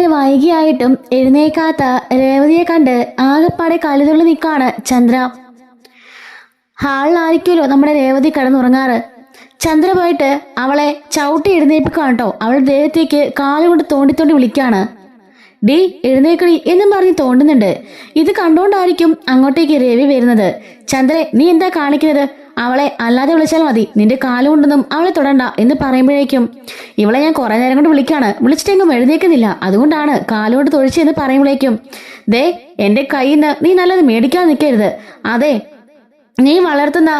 ഇത്തിരി വൈകിയായിട്ടും എഴുന്നേക്കാത്ത രേവതിയെ കണ്ട് ആകെപ്പാടെ കളിതുള്ളി നിൽക്കാണ് ചന്ദ്ര. ഹാളിലായിരിക്കുമല്ലോ നമ്മുടെ രേവതി കിടന്നുറങ്ങാറ്. ചന്ദ്ര പോയിട്ട് അവളെ ചവിട്ടി എഴുന്നേൽപ്പിക്കുകയാണ് കേട്ടോ. അവളുടെ ദേഹത്തേക്ക് കാലുകൊണ്ട് തോണ്ടി തോണ്ടി വിളിക്കാണ് ഡീ എഴുന്നേക്കടി എന്നും പറഞ്ഞ് തോണ്ടുന്നുണ്ട്. ഇത് കണ്ടുകൊണ്ടായിരിക്കും അങ്ങോട്ടേക്ക് രവി വരുന്നത്. ചന്ദ്രേ നീ എന്താ കാണിക്കുന്നത്? അവളെ അല്ലാതെ വിളിച്ചാൽ മതി. നിന്റെ കാലുകൊണ്ടൊന്നും അവളെ തൊടണ്ട എന്ന് പറയുമ്പോഴേക്കും ഇവളെ ഞാൻ കുറേ നേരം കൊണ്ട് വിളിക്കാണ്. വിളിച്ചിട്ടെങ്കിലും എഴുന്നേക്കുന്നില്ല. അതുകൊണ്ടാണ് കാലുകൊണ്ട് തൊഴിച്ച് എന്ന് പറയുമ്പോഴേക്കും ദേ എന്റെ കയ്യിൽ നിന്ന് നീ നല്ലത് മേടിക്കാൻ നിൽക്കരുത് അതെ നീ വളർത്തുന്ന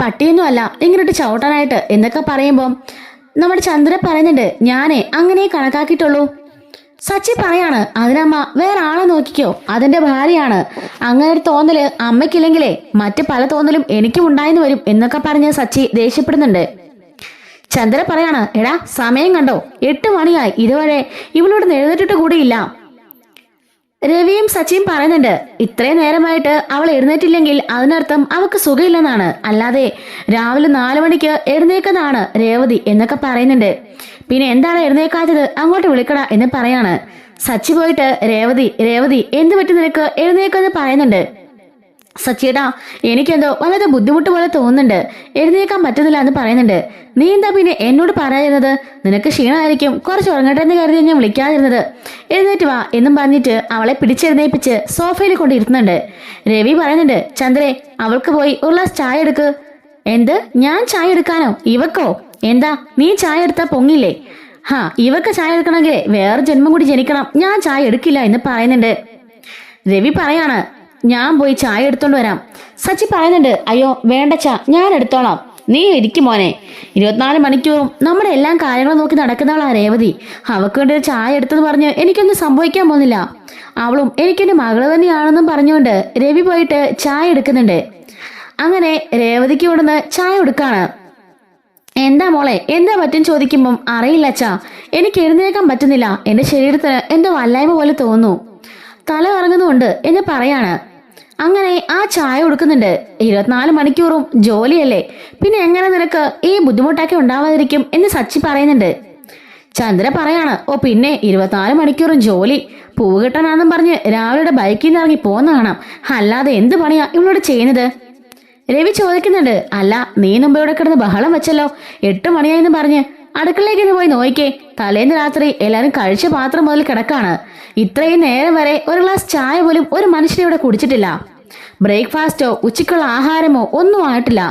പട്ടിയൊന്നും അല്ല. ഇങ്ങോട്ട് ചവിട്ടാനായിട്ട് എന്നൊക്കെ പറയുമ്പോൾ നമ്മുടെ ചന്ദ്ര പറഞ്ഞിട്ട് ഞാനേ അങ്ങനെ കണക്കാക്കിയിട്ടുള്ളൂ. സച്ചി പറയാണ് അതിനമ്മ വേറെ ആളെ നോക്കിക്കോ. അതിന്റെ ഭാര്യയാണ്. അങ്ങനെ ഒരു തോന്നൽ അമ്മയ്ക്കില്ലെങ്കിലേ മറ്റ് പല തോന്നലും എനിക്കും ഉണ്ടായെന്ന് വരും എന്നൊക്കെ പറഞ്ഞ് സച്ചി ദേഷ്യപ്പെടുന്നുണ്ട്. ചന്ദ്ര പറയാണ് എടാ സമയം കണ്ടോ? എട്ട് മണിയായി. ഇതുവരെ ഇവളോട് എഴുന്നേറ്റിട്ട് കൂടിയില്ല. രവിയും സച്ചിയും പറയുന്നുണ്ട് ഇത്രയും നേരമായിട്ട് അവൾ എഴുന്നേറ്റില്ലെങ്കിൽ അതിനർത്ഥം അവൾക്ക് സുഖമില്ലെന്നാണ്. അല്ലാതെ രാവിലെ നാലു മണിക്ക് എഴുന്നേക്കുന്നതാണ് രേവതി എന്നൊക്കെ പറയുന്നുണ്ട്. പിന്നെ എന്താണ് എഴുന്നേക്കാത്തത് അങ്ങോട്ട് വിളിക്കട എന്ന് പറയാണ്. സച്ചി പോയിട്ട് രേവതി രേവതി എന്ത് പറ്റി നിനക്ക്? എഴുന്നേക്കെന്ന് പറയുന്നുണ്ട്. സച്ചിയേട്ടാ എനിക്കെന്തോ വളരെ ബുദ്ധിമുട്ട് പോലെ തോന്നുന്നുണ്ട്. എഴുന്നേക്കാൻ പറ്റുന്നില്ല എന്ന് പറയുന്നുണ്ട്. നീ എന്താ പിന്നെ എന്നോട് പറയുന്നത് നിനക്ക് ക്ഷീണമായിരിക്കും. കുറച്ച് ഉറങ്ങട്ടെ എന്ന് കരുതി ഞാൻ വിളിക്കാതിരുന്നത്. എഴുന്നേറ്റ് വാ എന്നും പറഞ്ഞിട്ട് അവളെ പിടിച്ചെഴുന്നേപ്പിച്ച് സോഫയിൽ കൊണ്ട് ഇരുത്തുന്നുണ്ട് രവി പറയുന്നുണ്ട് ചന്ദ്രേ അവൾക്ക് പോയി ഒരു ഗ്ലാസ് ചായ എടുക്ക്. എന്ത്? ഞാൻ ചായ എടുക്കാനോ? ഇവക്കോ? എന്താ? നീ ചായ എടുത്താ പൊങ്ങില്ലേ? ഹാ ഇവക്ക് ചായ എടുക്കണമെങ്കിൽ വേറെ ജന്മം കൂടി ജനിക്കണം. ഞാൻ ചായ എടുക്കില്ല എന്ന് പറയുന്നുണ്ട്. രവി പറയാണ് ഞാൻ പോയി ചായ എടുത്തോണ്ട് വരാം. സച്ചി പറയുന്നുണ്ട് അയ്യോ വേണ്ട ചാ ഞാൻ എടുത്തോളാം. നീ ഇരിക്കും മോനെ. ഇരുപത്തിനാല് മണിക്കൂറും നമ്മുടെ എല്ലാ കാര്യങ്ങളും നോക്കി നടക്കുന്നവളാ രേവതി. അവക്ക് വേണ്ടി ഒരു ചായ എടുത്തെന്ന് പറഞ്ഞ് എനിക്കൊന്നും സംഭവിക്കാൻ പോകുന്നില്ല. അവളും എനിക്കെന്റെ മകൾ തന്നെയാണെന്നും പറഞ്ഞുകൊണ്ട് രവി പോയിട്ട് ചായ എടുക്കുന്നുണ്ട്. അങ്ങനെ രേവതിക്ക് ഇവിടുന്ന് ചായ കൊടുക്കാണ്. എന്താ മോളെ എന്താ പറ്റും ചോദിക്കുമ്പം? അറിയില്ല അച്ഛാ എനിക്ക് എഴുന്നേക്കാൻ പറ്റുന്നില്ല. എന്റെ ശരീരത്തിന് എന്തോ വല്ലായ്മ പോലെ തോന്നുന്നു. തല കറങ്ങുന്നുണ്ട് എന്ന് പറയാണ്. അങ്ങനെ ആ ചായ കൊടുക്കുന്നുണ്ട്. ഇരുപത്തിനാല് മണിക്കൂറും ജോലിയല്ലേ? പിന്നെ എങ്ങനെ നിനക്ക് ഈ ബുദ്ധിമുട്ടൊക്കെ ഉണ്ടാവാതിരിക്കും എന്ന് സച്ചി പറയുന്നുണ്ട്. ചന്ദ്ര പറയാണ് ഓ പിന്നെ ഇരുപത്തിനാല് മണിക്കൂറും ജോലി. പൂവ് കെട്ടാനാന്നും പറഞ്ഞ് രാവിലെ ബൈക്കിൽ നിന്ന് ഇറങ്ങി പോകുന്ന കാണാം. അല്ലാതെ എന്ത് പണിയാ ഇവളോട് ചെയ്യുന്നത്? രവി ചോദിക്കുന്നുണ്ട് അല്ല നീ മുമ്പ് ഇവിടെ കിടന്ന് ബഹളം വെച്ചല്ലോ. എട്ട് മണിയായെന്ന് പറഞ്ഞ് അടുക്കളയിലേക്ക് ഒന്ന് പോയി നോക്കിക്കേ തലേന്ന് രാത്രി എല്ലാരും കഴിച്ച പാത്രം മുതൽ കിടക്കാണ്. ഇത്രയും നേരം വരെ ഒരു ഗ്ലാസ് ചായ പോലും ഒരു മനുഷ്യനെ ഇവിടെ കുടിച്ചിട്ടില്ല. ബ്രേക്ക്ഫാസ്റ്റോ ഉച്ചയ്ക്കുള്ള ആഹാരമോ ഒന്നും ആയിട്ടില്ല.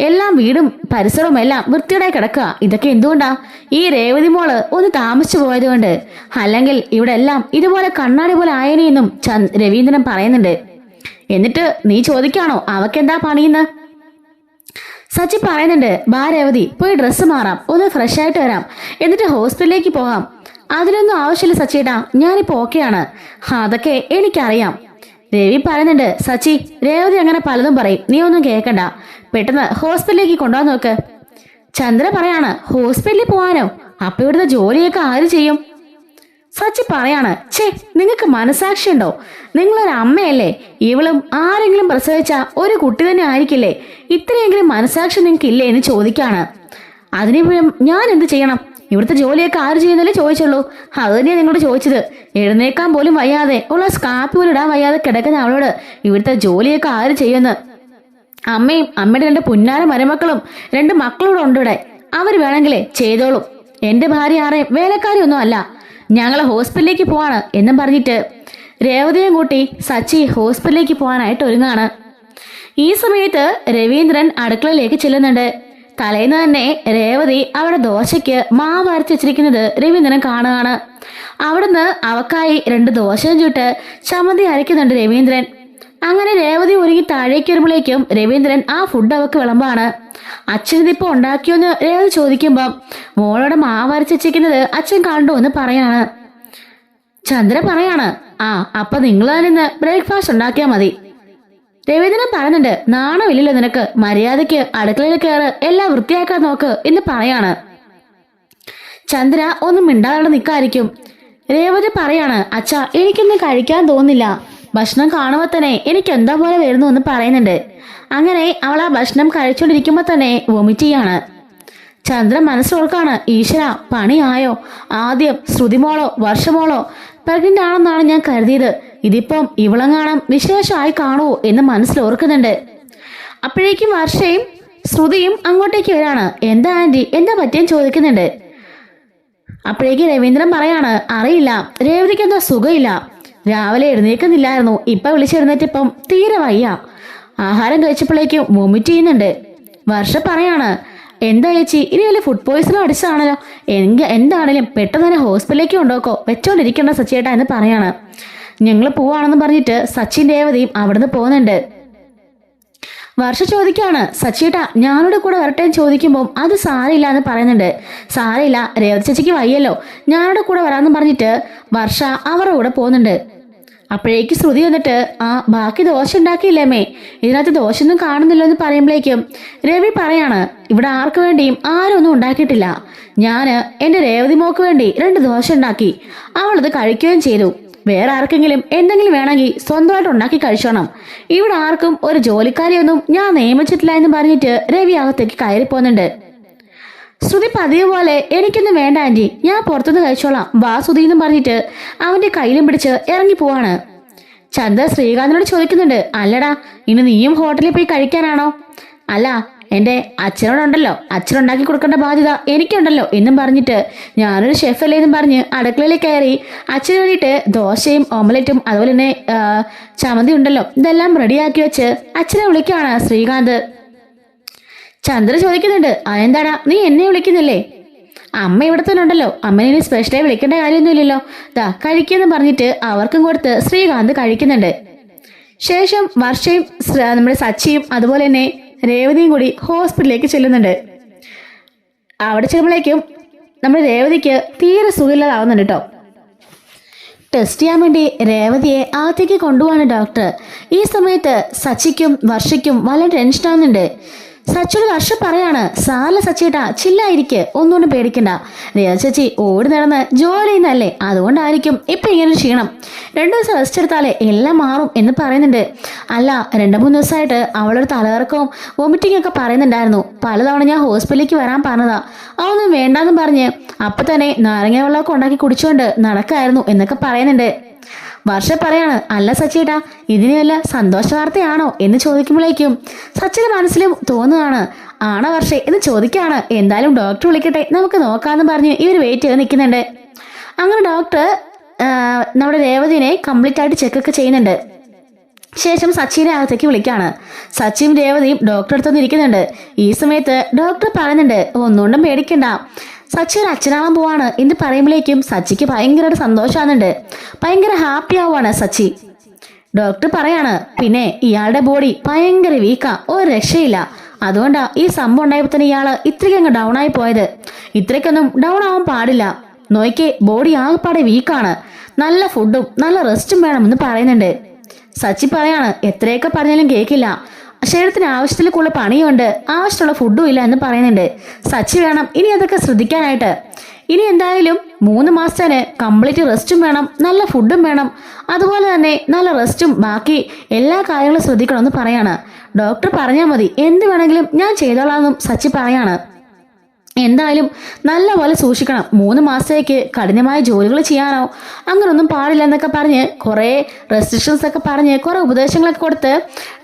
എല്ലാം വീടും പരിസരവും എല്ലാം വൃത്തിയുടെ കിടക്കുക. ഇതൊക്കെ എന്തുകൊണ്ടാ? ഈ രേവതി മോൾ ഒന്ന് താമസിച്ചു പോയതുകൊണ്ട്. അല്ലെങ്കിൽ ഇവിടെ എല്ലാം ഇതുപോലെ കണ്ണാടി പോലെ ആയനെയെന്നും രവീന്ദ്രൻ പറയുന്നുണ്ട്. എന്നിട്ട് നീ ചോദിക്കാണോ അവക്കെന്താ പണിയുന്ന? സച്ചി പറയുന്നുണ്ട് ബാ രേവതി പോയി ഡ്രസ്സ് മാറാം ഒന്ന് ഫ്രഷ് ആയിട്ട് വരാം എന്നിട്ട് ഹോസ്പിറ്റലിലേക്ക് പോകാം. അതിനൊന്നും ആവശ്യമില്ല സച്ചിയേട്ടാ ഞാനിപ്പോ ഓക്കെയാണ് അതൊക്കെ എനിക്കറിയാം. രവി പറയുന്നുണ്ട് സച്ചി രേവതി അങ്ങനെ പലതും പറയും നീ ഒന്നും കേൾക്കണ്ട പെട്ടെന്ന് ഹോസ്പിറ്റലിലേക്ക് കൊണ്ടുപോകാൻ നോക്ക്. ചന്ദ്ര പറയാണ് ഹോസ്പിറ്റലിൽ പോവാനോ അപ്പൊ ഇവിടുത്തെ ജോലിയൊക്കെ ആര് ചെയ്യും? സച്ചി പറയാണ് ഛേ നിങ്ങൾക്ക് മനസാക്ഷി ഉണ്ടോ നിങ്ങളൊരു അമ്മയല്ലേ? ഇവളും ആരെങ്കിലും പ്രസവിച്ച ഒരു കുട്ടി തന്നെ ആയിരിക്കില്ലേ? ഇത്രയെങ്കിലും മനസാക്ഷി നിങ്ങൾക്ക് ഇല്ലേ എന്ന് ചോദിക്കാണ്. അതിന് ഞാൻ എന്ത് ചെയ്യണം? ഇവിടുത്തെ ജോലിയൊക്കെ ആര് ചെയ്യുന്നല്ലേ ചോദിച്ചുള്ളൂ. അത് തന്നെയാണ് നിങ്ങളോട് ചോദിച്ചത്. എഴുന്നേക്കാൻ പോലും വയ്യാതെ ഉള്ള സ്കാപ്പി പോലും ഇടാൻ വയ്യാതെ കിടക്കുന്ന അവളോട് ഇവിടുത്തെ ജോലിയൊക്കെ ആര് ചെയ്യുന്നു? അമ്മയും അമ്മയുടെ രണ്ട് പുന്നാര മരുമക്കളും രണ്ട് മക്കളൂടെ ഉണ്ട് ഇവിടെ. അവർ വേണമെങ്കിലേ ചെയ്തോളും. എന്റെ ഭാര്യ ആരെയും വേലക്കാരി ഒന്നും അല്ല. ഞങ്ങളെ ഹോസ്പിറ്റലിലേക്ക് പോവാണ് എന്നും പറഞ്ഞിട്ട് രേവതിയും കൂട്ടി സച്ചി ഹോസ്പിറ്റലിലേക്ക് പോകാനായിട്ട് ഒരുങ്ങാണ്. ഈ സമയത്ത് രവീന്ദ്രൻ അടുക്കളയിലേക്ക് ചെല്ലുന്നുണ്ട്. തലേന്ന് തന്നെ രേവതി അവിടെ ദോശയ്ക്ക് മാവ് അരച്ച് വെച്ചിരിക്കുന്നത് രവീന്ദ്രൻ കാണുകയാണ്. അവിടുന്ന് അവക്കായി രണ്ട് ദോശയും ചുട്ട് ചമ്മന്തി അരയ്ക്കുന്നുണ്ട് രവീന്ദ്രൻ. അങ്ങനെ രേവതി ഒരുങ്ങി താഴേക്ക് വരുമ്പോഴേക്കും രവീന്ദ്രൻ ആ ഫുഡ് അവക്ക് വിളമ്പാണ്. അച്ഛൻ ഇതിപ്പോ ഉണ്ടാക്കിയോന്ന് രേവതി ചോദിക്കുമ്പം മോളോട് മാവരച്ച് വെച്ചിരിക്കുന്നത് അച്ഛൻ കണ്ടു എന്ന് പറയാണ്. ചന്ദ്ര പറയാണ് ആ അപ്പൊ നിങ്ങൾ തന്നെ ഇന്ന് ബ്രേക്ക്ഫാസ്റ്റ് ഉണ്ടാക്കിയാ മതി. രവീന്ദ്രൻ പറയുന്നുണ്ട് നാണമില്ലല്ലോ നിനക്ക് മര്യാദയ്ക്ക് അടുക്കളയിൽ കയറ് എല്ലാം വൃത്തിയാക്കാൻ നോക്ക് എന്ന് പറയാണ്. ചന്ദ്ര ഒന്നും മിണ്ടാതെ നിൽക്കായിരിക്കും രേവതി പറയാണ് അച്ഛാ എനിക്കൊന്നും കഴിക്കാൻ തോന്നില്ല ഭക്ഷണം കാണുമ്പോൾ തന്നെ എനിക്ക് എന്താ പോലെ വരുന്നു എന്ന് പറയുന്നുണ്ട്. അങ്ങനെ അവൾ ആ ഭക്ഷണം കഴിച്ചുകൊണ്ടിരിക്കുമ്പോൾ തന്നെ വൊമിറ്റ് ചെയ്യാണ് ചന്ദ്രൻ മനസ്സിലോർക്കാണ് ഈശ്വര പണിയായോ? ആദ്യം ശ്രുതിമോളോ വർഷമോളോ? പ്രഗ്നന്റ് ആണെന്നാണ് ഞാൻ കരുതിയത്. ഇതിപ്പം ഇവളങ്ങാണം വിശേഷമായി കാണുമോ എന്ന് മനസ്സിലോർക്കുന്നുണ്ട്. അപ്പോഴേക്കും വർഷയും ശ്രുതിയും അങ്ങോട്ടേക്ക് വരാണ്. എന്താ ആന്റി? എന്താ പറ്റിയെന്ന് ചോദിക്കുന്നുണ്ട്. അപ്പോഴേക്കും രവീന്ദ്രൻ പറയാണ് അറിയില്ല. രേവതിക്ക് എന്താ സുഖമില്ല. രാവിലെ എഴുന്നേക്കുന്നില്ലായിരുന്നു. ഇപ്പൊ വിളിച്ചെഴുന്നേറ്റിപ്പം തീരെ വയ്യ. ആഹാരം കഴിച്ചപ്പോഴേക്കും വൊമിറ്റ് ചെയ്യുന്നുണ്ട്. വർഷ പറയാണ് എന്താ ചേച്ചി ഇനി വല്ല ഫുഡ് പോയിസണോ അടിച്ചതാണല്ലോ. എങ്ക എന്താണേലും പെട്ടെന്ന് തന്നെ ഹോസ്പിറ്റലിലേക്ക് കൊണ്ടുപോക്കോ. വെച്ചോണ്ടിരിക്കണ്ട സച്ചിയേട്ടാ എന്ന് പറയാണ്. ഞങ്ങൾ പോവാണെന്ന് പറഞ്ഞിട്ട് സച്ചിൻ ദേവതയും അവിടുന്ന് പോകുന്നുണ്ട് വർഷ ചോദിക്കാണ്. സച്ചിയേട്ടാ ഞാനോട് കൂടെ വരട്ടെ ചോദിക്കുമ്പോൾ അത് സാരയില്ല എന്ന് പറയുന്നുണ്ട്. സാരയില്ല രേവതി ചേച്ചിക്ക് വയ്യല്ലോ. ഞാനോട് കൂടെ വരാമെന്ന് പറഞ്ഞിട്ട് വർഷ അവരുടെ കൂടെ പോകുന്നുണ്ട്. അപ്പോഴേക്ക് ശ്രുതി വന്നിട്ട് ആ ബാക്കി ദോശ ഉണ്ടാക്കിയില്ലേമേ ഇതിനകത്ത് ദോശയൊന്നും കാണുന്നില്ല എന്ന് പറയുമ്പോഴേക്കും രവി പറയാണ് ഇവിടെ ആർക്ക് വേണ്ടിയും ആരും ഒന്നും ഉണ്ടാക്കിയിട്ടില്ല. ഞാൻ എന്റെ രേവതി മോക്ക് വേണ്ടി രണ്ട് ദോശ ഉണ്ടാക്കി. അവളത് കഴിക്കുകയും ചെയ്തു. വേറെ ആർക്കെങ്കിലും എന്തെങ്കിലും വേണമെങ്കിൽ സ്വന്തമായിട്ട് ഉണ്ടാക്കി കഴിച്ചോണം. ഇവിടെ ആർക്കും ഒരു ജോലിക്കാരിയൊന്നും ഞാൻ നിയമിച്ചിട്ടില്ല എന്ന് പറഞ്ഞിട്ട് രവി അകത്തേക്ക് കയറി പോകുന്നുണ്ട് ശ്രുതി പതിവ് പോലെ എനിക്കൊന്നും വേണ്ട ആന്റി. ഞാൻ പുറത്തുനിന്ന് കഴിച്ചോളാം. വാ ശ്രുതി എന്ന് പറഞ്ഞിട്ട് അവന്റെ കയ്യിലും പിടിച്ച് ഇറങ്ങി പോവാണ്. ചന്ദ്ര ശ്രീകാന്തിനോട് ചോദിക്കുന്നുണ്ട് അല്ലടാ ഇനി നീയും ഹോട്ടലിൽ പോയി കഴിക്കാനാണോ? അല്ല എന്റെ അച്ഛനോടുണ്ടല്ലോ. അച്ഛനുണ്ടാക്കി കൊടുക്കേണ്ട ബാധ്യത എനിക്കുണ്ടല്ലോ എന്നും പറഞ്ഞിട്ട് ഞാനൊരു ഷെഫല്ലേ എന്നും പറഞ്ഞ് അടുക്കളയിൽ കയറി അച്ഛന് വേണ്ടിയിട്ട് ദോശയും ഓംലറ്റും അതുപോലെ തന്നെ ചമന്തി ഉണ്ടല്ലോ. ഇതെല്ലാം റെഡിയാക്കി വെച്ച് അച്ഛനെ വിളിക്കുകയാണ് ശ്രീകാന്ത്. ചന്ദ്ര ചോദിക്കുന്നുണ്ട് അതെന്താടാ? നീ എന്നെ വിളിക്കുന്നില്ലേ? അമ്മ ഇവിടെ തന്നെ ഉണ്ടല്ലോ. അമ്മനെ ഇനി സ്പെഷ്യലായി വിളിക്കേണ്ട കാര്യമൊന്നുമില്ലല്ലോ. ദാ കഴിക്കുന്നു പറഞ്ഞിട്ട് അവർക്കും കൊടുത്ത് ശ്രീകാന്ത് കഴിക്കുന്നുണ്ട്. ശേഷം വർഷയും നമ്മുടെ സച്ചിയും അതുപോലെ തന്നെ രേവതിയും കൂടി ഹോസ്പിറ്റലിലേക്ക് ചെല്ലുന്നുണ്ട്. അവിടെ ചെല്ലുമ്പോഴേക്കും നമ്മുടെ രേവതിക്ക് തീരെ സുഖമില്ലാതാവുന്നുണ്ട് കേട്ടോ. ടെസ്റ്റ് ചെയ്യാൻ വേണ്ടി രേവതിയെ അകത്തേക്ക് കൊണ്ടുപോവാണ് ഡോക്ടർ ഈ സമയത്ത് സച്ചിക്കും വർഷയ്ക്കും വളരെ ടെൻഷനാവുന്നുണ്ട് സച്ചിയോട് വർഷ പറയാണ് സാല സച്ചിട്ടാ ചില്ലായിരിക്കെ ഒന്നുകൊണ്ടും പേടിക്കണ്ട. രേവ ചേച്ചി ഓടി നടന്ന് ജോലി ചെയ്യുന്നതല്ലേ അതുകൊണ്ടായിരിക്കും ഇപ്പൊ ഇങ്ങനെ ക്ഷീണം. രണ്ടു ദിവസം റെസ്റ്റ് എടുത്താലേ എല്ലാം മാറും എന്ന് പറയുന്നുണ്ട്. അല്ല രണ്ടു മൂന്ന് ദിവസമായിട്ട് അവളൊരു തലകറക്കവും വോമിറ്റിംഗ് ഒക്കെ പറയുന്നുണ്ടായിരുന്നു. പലതവണ ഞാൻ ഹോസ്പിറ്റലിലേക്ക് വരാൻ പറഞ്ഞതാ. അതൊന്നും വേണ്ടാന്ന് പറഞ്ഞ് അപ്പൊ തന്നെ നാരങ്ങ വെള്ളമൊക്കെ ഉണ്ടാക്കി കുടിച്ചുകൊണ്ട് നടക്കായിരുന്നു എന്നൊക്കെ പറയുന്നുണ്ട്. വർഷ പറയാണ് അല്ല സച്ചേട്ടാ ഇതിന് വല്ല സന്തോഷ വാർത്തയാണോ? എന്ന് ചോദിക്കുമ്പോഴേക്കും സച്ചിന്റെ മനസ്സിലും തോന്നുകയാണ് ആണോ വർഷേ? എന്ന് ചോദിക്കാണ് എന്തായാലും ഡോക്ടർ വിളിക്കട്ടെ നമുക്ക് നോക്കാന്ന് പറഞ്ഞ് ഇവർ വെയിറ്റ് ചെയ്ത് നിൽക്കുന്നുണ്ട്. അങ്ങനെ ഡോക്ടർ നമ്മുടെ രേവതിനെ കംപ്ലീറ്റ് ആയിട്ട് ചെക്കൊക്കെ ചെയ്യുന്നുണ്ട്. ശേഷം സച്ചിനെ അകത്തേക്ക് വിളിക്കാണ് സച്ചിയും രേവതിയും ഡോക്ടറെ അടുത്തൊന്ന് ഇരിക്കുന്നുണ്ട് ഈ സമയത്ത് ഡോക്ടർ പറയുന്നുണ്ട് ഒന്നുകൊണ്ടും പേടിക്കണ്ട. സച്ചി ഒരു പോവാണ്. എന്ന് പറയുമ്പോഴേക്കും സച്ചിക്ക് ഭയങ്കര സന്തോഷമാകുന്നുണ്ട് ഭയങ്കര ഹാപ്പി ആവുകയാണ് സച്ചി. ഡോക്ടർ പറയാണ് പിന്നെ ഇയാളുടെ ബോഡി ഭയങ്കര വീക്കാ ഒരു രക്ഷയില്ല. അതുകൊണ്ടാ ഈ സംഭവം ഉണ്ടായപ്പോൾ തന്നെ ഇയാൾ ഇത്രയ്ക്കങ്ങ് ഡൗൺ ആയി പോയത്. ഇത്രയ്ക്കൊന്നും ഡൗൺ ആവാൻ പാടില്ല. നോയ്ക്ക് ബോഡി ആകെപ്പാടെ വീക്കാണ് നല്ല ഫുഡും നല്ല റെസ്റ്റും വേണമെന്ന് പറയുന്നുണ്ട്. സച്ചി പറയാണ് എത്രയൊക്കെ പറഞ്ഞാലും കേൾക്കില്ല ശരീരത്തിന് ആവശ്യത്തിൽ കൂടുതൽ പണിയുണ്ട്. ആവശ്യമുള്ള ഫുഡും ഇല്ല എന്ന് പറയുന്നുണ്ട്. സച്ചി വേണം. ഇനി അതൊക്കെ ശ്രദ്ധിക്കാനായിട്ട്. ഇനി എന്തായാലും മൂന്ന് മാസത്തിന് കംപ്ലീറ്റ് റെസ്റ്റും വേണം. നല്ല ഫുഡും വേണം. അതുപോലെ തന്നെ നല്ല റെസ്റ്റും ബാക്കി എല്ലാ കാര്യങ്ങളും ശ്രദ്ധിക്കണമെന്ന് പറയാണ്. ഡോക്ടർ പറഞ്ഞാൽ മതി. എന്ത് വേണമെങ്കിലും ഞാൻ ചെയ്തോളാമെന്നും സച്ചി പറയാണ്. എന്തായാലും നല്ല പോലെ സൂക്ഷിക്കണം. മൂന്ന് മാസത്തേക്ക് കഠിനമായ ജോലികൾ ചെയ്യാനോ അങ്ങനൊന്നും പാടില്ല എന്നൊക്കെ പറഞ്ഞ് കുറേ റെസ്ട്രിക്ഷൻസ് ഒക്കെ പറഞ്ഞ് കുറേ ഉപദേശങ്ങളൊക്കെ കൊടുത്ത്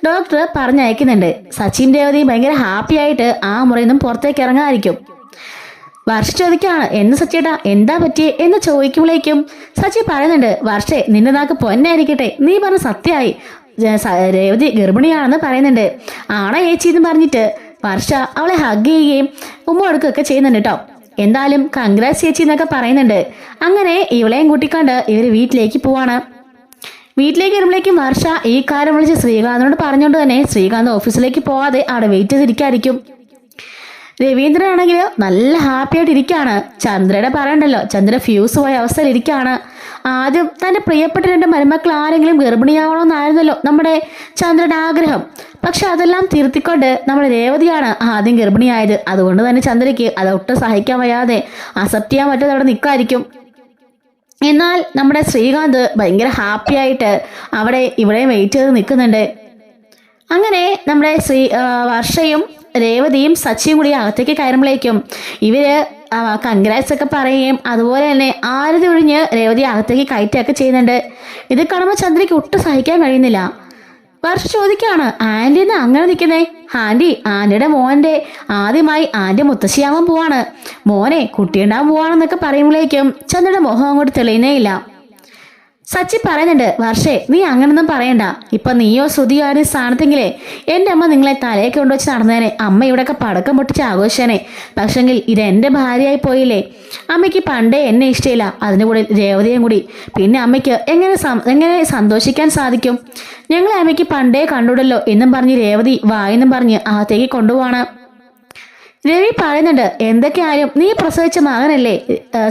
ഡോക്ടർ പറഞ്ഞയക്കുന്നുണ്ട്. സച്ചിൻ രേവതി ഭയങ്കര ഹാപ്പി ആയിട്ട് ആ മുറിയിൽ നിന്നും പുറത്തേക്ക് ഇറങ്ങാതിരിക്കും. വർഷ ചോദിക്കാണ് എന്ന് സച്ചിയേട്ടാ എന്താ പറ്റിയേ? എന്ന് ചോദിക്കുമ്പോഴേക്കും സച്ചി പറയുന്നുണ്ട് വർഷേ നിന്റെ നാക്ക് പൊന്നായിരിക്കട്ടെ. നീ പറഞ്ഞ സത്യമായി. രേവതി ഗർഭിണിയാണെന്ന് പറയുന്നുണ്ട്. ആണോ ചേച്ചി എന്ന് പറഞ്ഞിട്ട് വർഷ അവളെ ഹഗ് ചെയ്യുകയും ഉമ്മ കൊടുക്കുകയൊക്കെ ചെയ്യുന്നുണ്ട് കേട്ടോ എന്തായാലും കൺഗ്രാസ് ചേച്ചി എന്നൊക്കെ പറയുന്നുണ്ട്. അങ്ങനെ ഇവളെയും കൂട്ടിക്കൊണ്ട് ഇവർ വീട്ടിലേക്ക് പോവാണ്. വീട്ടിലേക്ക് വരുമ്പോഴേക്കും വർഷ ഈ കാര്യം വിളിച്ച് ശ്രീകാന്തിനോട് പറഞ്ഞുകൊണ്ട് തന്നെ ശ്രീകാന്ത് ഓഫീസിലേക്ക് പോവാതെ അവിടെ വെയിറ്റ് ചെയ്തിരിക്കായിരിക്കും. രവീന്ദ്രനാണെങ്കിൽ നല്ല ഹാപ്പി ആയിട്ട് ഇരിക്കുകയാണ് ചന്ദ്രയുടെ പറയണ്ടല്ലോ ചന്ദ്ര ഫ്യൂസ് പോയ അവസ്ഥയിൽ ഇരിക്കുകയാണ് ആദ്യം തന്റെ പ്രിയപ്പെട്ട രണ്ട് മരുമക്കൾ ആരെങ്കിലും ഗർഭിണിയാവണമെന്നായിരുന്നല്ലോ നമ്മുടെ ചന്ദ്രന്റെ ആഗ്രഹം. പക്ഷെ അതെല്ലാം തിരുത്തിക്കൊണ്ട് നമ്മുടെ രേവതിയാണ് ആദ്യം ഗർഭിണിയായത്. അതുകൊണ്ട് തന്നെ ചന്ദ്രയ്ക്ക് അത് ഒട്ടും സഹിക്കാൻ വയ്യാതെ അക്സെപ്റ്റ് ചെയ്യാൻ പറ്റാതെ അവിടെ നിൽക്കായിരിക്കും എന്നാൽ നമ്മുടെ ശ്രീകാന്ത് ഭയങ്കര ഹാപ്പി ആയിട്ട് അവിടെ ഇവിടെ വെയിറ്റ് ചെയ്ത് നിൽക്കുന്നുണ്ട്. അങ്ങനെ നമ്മുടെ ശ്രീ വർഷയും രേവതിയും സച്ചിയും കൂടി അകത്തേക്ക് കയറുമ്പോഴേക്കും ഇവർ കൺഗ്രാറ്റ്സ് ഒക്കെ പറയുകയും അതുപോലെ തന്നെ ആരതി ഒഴിഞ്ഞ് രേവതി അകത്തേക്ക് കയറ്റുകയൊക്കെ ചെയ്യുന്നുണ്ട്. ഇത് കാണുമ്പോൾ ചന്ദ്രയ്ക്ക് ഒട്ടും സഹിക്കാൻ കഴിയുന്നില്ല. വർഷ ചോദിക്കുകയാണ് ആന്റി എന്ന് അങ്ങനെ നിൽക്കുന്നേ? ആന്റി ആന്റിയുടെ മോന്റെ ആദ്യമായി ആന്റി മുത്തശ്ശിയാവാൻ പോവാണ്. മോനെ കുട്ടിയുണ്ടാവാൻ പോവാണെന്നൊക്കെ പറയുമ്പോഴേക്കും ചന്ദ്രയുടെ മുഖം അങ്ങോട്ട് തെളിയുന്നേ ഇല്ല. സച്ചി പറയുന്നുണ്ട് വർഷേ നീ അങ്ങനൊന്നും പറയണ്ട. ഇപ്പൊ നീയോ ശ്രുതിയോ ആരും സ്ഥാനത്തെങ്കിലേ എന്റെ അമ്മ നിങ്ങളെ തലയെ കൊണ്ടുവച്ച് നടന്നേനെ. അമ്മ ഇവിടെയൊക്കെ പടക്കം പൊട്ടിച്ച് ആഘോഷിച്ചേനെ. പക്ഷെങ്കിൽ ഇത് എന്റെ ഭാര്യയായി പോയില്ലേ? അമ്മയ്ക്ക് പണ്ടേ എന്നെ ഇഷ്ടമില്ല അതിന്റെ കൂടെ രേവതിയും കൂടി. പിന്നെ അമ്മയ്ക്ക് എങ്ങനെ എങ്ങനെ സന്തോഷിക്കാൻ സാധിക്കും? ഞങ്ങളെ അമ്മയ്ക്ക് പണ്ടേ കണ്ടുടല്ലോ എന്നും പറഞ്ഞ് രേവതി വായെന്നും പറഞ്ഞ് അകത്തേക്ക് കൊണ്ടുപോവാണ്. രവി പറയുന്നുണ്ട് എന്തൊക്കെയായാലും നീ പ്രസവിച്ച മകനല്ലേ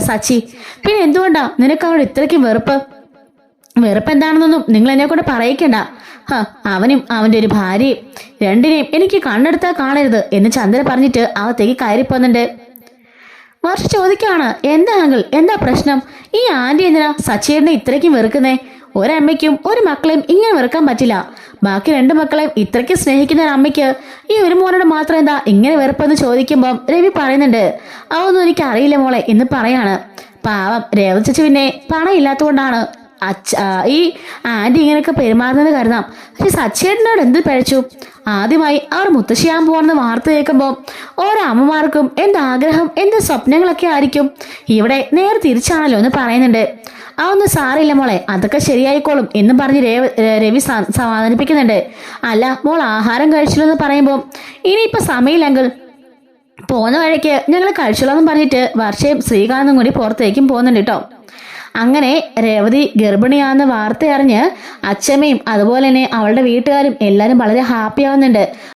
സച്ചി? പിന്നെ എന്തുകൊണ്ടാ? നിനക്ക് അവനോട് ഇത്രയ്ക്കും വെറുപ്പ്? വെറുപ്പ് എന്താണെന്നൊന്നും നിങ്ങൾ എന്നെ കൊണ്ട് പറയിക്കണ്ട. അവനും അവന്റെ ഒരു ഭാര്യയും രണ്ടിനെയും എനിക്ക് കണ്ണെടുത്താൽ കാണരുത് എന്ന് ചന്ദ്ര പറഞ്ഞിട്ട് അകത്തേക്ക് കയറി പോന്നുണ്ട് വർഷ ചോദിക്കാണ് എന്താ അങ്കിൾ? എന്താ പ്രശ്നം? ഈ ആന്റി എന്തിനാ സച്ചേടിനെ ഇത്രയ്ക്കും വെറുക്കുന്നേ? ഒരമ്മയ്ക്കും ഒരു മക്കളെയും ഇങ്ങനെ വെറുക്കാൻ പറ്റില്ല. ബാക്കി രണ്ട് മക്കളെയും ഇത്രയ്ക്ക് സ്നേഹിക്കുന്ന അമ്മയ്ക്ക് ഈ ഒരു മോനോട് മാത്രം എന്താ ഇങ്ങനെ വെറുപ്പെന്ന് ചോദിക്കുമ്പം രവി പറയുന്നുണ്ട് അതൊന്നും എനിക്ക് അറിയില്ല മോളെ എന്ന് പറയാണ്. പാവം രേവതി ചേച്ചി പിന്നെ പണം ഇല്ലാത്തതുകൊണ്ടാണ് അച്ഛ ഈ ആന്റി ഇങ്ങനെയൊക്കെ പെരുമാറുന്നത് കരുതാം. പക്ഷെ സച്ചേട്ടനോട് എന്ത് പഴച്ചു ആദ്യമായി അവർ മുത്തശ്ശിയാൻ പോകുന്ന വാർത്ത കേൾക്കുമ്പോൾ ഓരോ അമ്മമാർക്കും എന്ത് ആഗ്രഹം എന്ത് സ്വപ്നങ്ങളൊക്കെ ആയിരിക്കും. ഇവിടെ നേരെ തിരിച്ചാണല്ലോ എന്ന് പറയുന്നുണ്ട്. അതൊന്നും സാറില്ല മോളെ. അതൊക്കെ ശരിയായിക്കോളും എന്ന് പറഞ്ഞ് രവി സമാധാനിപ്പിക്കുന്നുണ്ട്. അല്ല മോൾ ആഹാരം കഴിച്ചില്ലെന്ന് പറയുമ്പോൾ ഇനിയിപ്പോൾ സമയമില്ലെങ്കിൽ പോകുന്ന വഴിക്ക് ഞങ്ങൾ കഴിച്ചോളാന്ന് പറഞ്ഞിട്ട് വർഷയും ശ്രീകാന്തും കൂടി പുറത്തേക്കും പോകുന്നുണ്ട് കേട്ടോ. അങ്ങനെ രേവതി ഗർഭിണിയാണെന്ന വാർത്ത അറിഞ്ഞ് അച്ഛമ്മയും അതുപോലെ തന്നെ അവളുടെ വീട്ടുകാരും എല്ലാവരും വളരെ ഹാപ്പി ആവുന്നുണ്ട്.